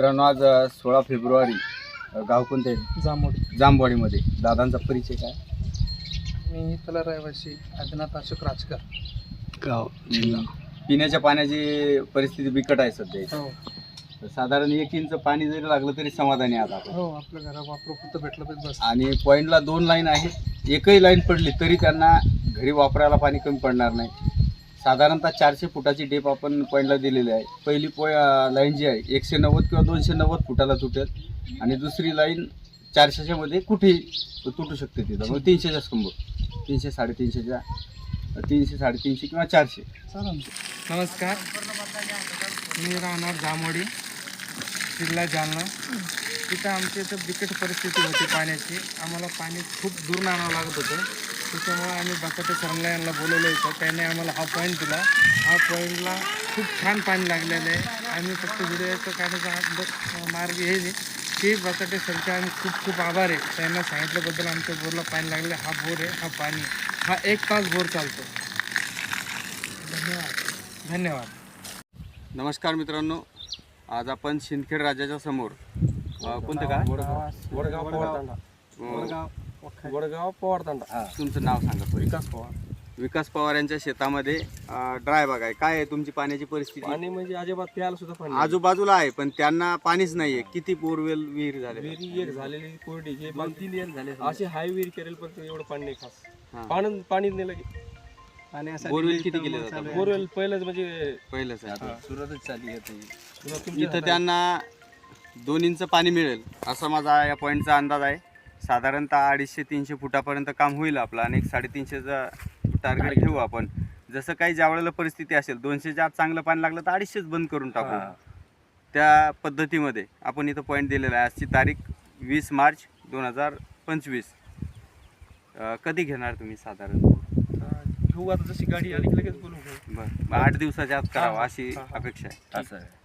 मित्रांनो आज सोळा फेब्रुवारी गाव कोणते जांभोडी जांबवाडीमध्ये दादांचा परिचय काय? मी इथला रहिवासी आदिनाथ अशोक राजकर. गाव पिण्याच्या पाण्याची परिस्थिती बिकट आहे सध्या इथे. हो. तर साधारण एक इंच पाणी जरी लागलं तरी समाधानी आहे आता आपण. हो आपल्या घरा वापरू फक्त भेटलं पाहिजे बस. आणि पॉईंटला दोन लाईन आहेत एकही लाईन पडली तरी त्यांना घरी वापरायला पाणी कमी पडणार नाही. साधारणतः चारशे फुटाची डेप आपण पॉईंटला दिलेली आहे. पहिली पॉ लाईन जी आहे एकशे नव्वद किंवा दोनशे नव्वद फुटाला तुटेल. आणि दुसरी लाईन चारशेच्यामध्ये कुठेही तुटू शकते तिथं. मग तीनशेच्या स्तंभ तीनशे साडेतीनशेच्या तीनशे साडेतीनशे किंवा चारशे. चालेल. नमस्कार. मी राहणार जामोडी जिल्हा जालना. तिथं आमच्या इथं बिकट परिस्थिती होती पाण्याची. आम्हाला पाणी खूप दूर आणावं लागत होतं. त्याच्यामुळे आम्ही बकाटे सरांना यांना बोलवलं होतं त्याने आम्हाला हा पॉईंट दिला. हा पॉईंटला खूप छान पाणी लागलेलं आहे. आम्ही फक्त व्हिडिओचं काढायचा मार्ग हे आहे की बकाटे सरचे आम्ही खूप खूप आभार आहे. त्यांना सांगितल्याबद्दल आमच्या बोरला पाणी लागले हा बोर आहे हा पाणी हा एक तास बोर चालतो. धन्यवाद. धन्यवाद. नमस्कार मित्रांनो. आज आपण शिंदखेड राजाच्या समोर कोणतं का वडगाव वडगाव पवारतांडा तुमचं नाव सांगा पहिलं. विकास पवार. विकास पवार यांच्या शेतामध्ये ड्राय बाग आहे. काय आहे तुमची पाण्याची परिस्थिती? पाणी म्हणजे अजिबात प्यायला सुद्धा पाणी आजूबाजूला आहे पण त्यांना पाणीच नाहीये किती बोरवेल विहीर झाले विहिरी एक झालेली कोरडी. हे दोन तीन एक झाले असे हाय विहीर केलेल पण एवढं पाणी नाही हा. खास पाणी पाणी नाही लगे. बोरवेल किती केले जातात? बोरवेल पहिलंच म्हणजे पहिलंच आहे. सुरुवातच चालली इथं त्यांना दोन इंच पाणी मिळेल असा माझा या पॉईंटचा अंदाज आहे. साधारणतः अडीचशे तीनशे फुटापर्यंत काम होईल आपलं आणि एक साडेतीनशेचा टार्गेट ठेवू आपण. जसं काही ज्या वेळेला परिस्थिती असेल दोनशेच्या आत चांगलं पाणी लागलं तर अडीचशेच बंद करून टाकू. त्या पद्धतीमध्ये आपण इथं पॉईंट दिलेला आहे. आजची तारीख वीस मार्च दोन हजार पंचवीस. कधी घेणार तुम्ही साधारण? घेऊ आता जशी गाडी आली की लगेच घेऊ बरं आठ दिवसाच्या आत करावं अशी. अपेक्षा आहे. असं आहे.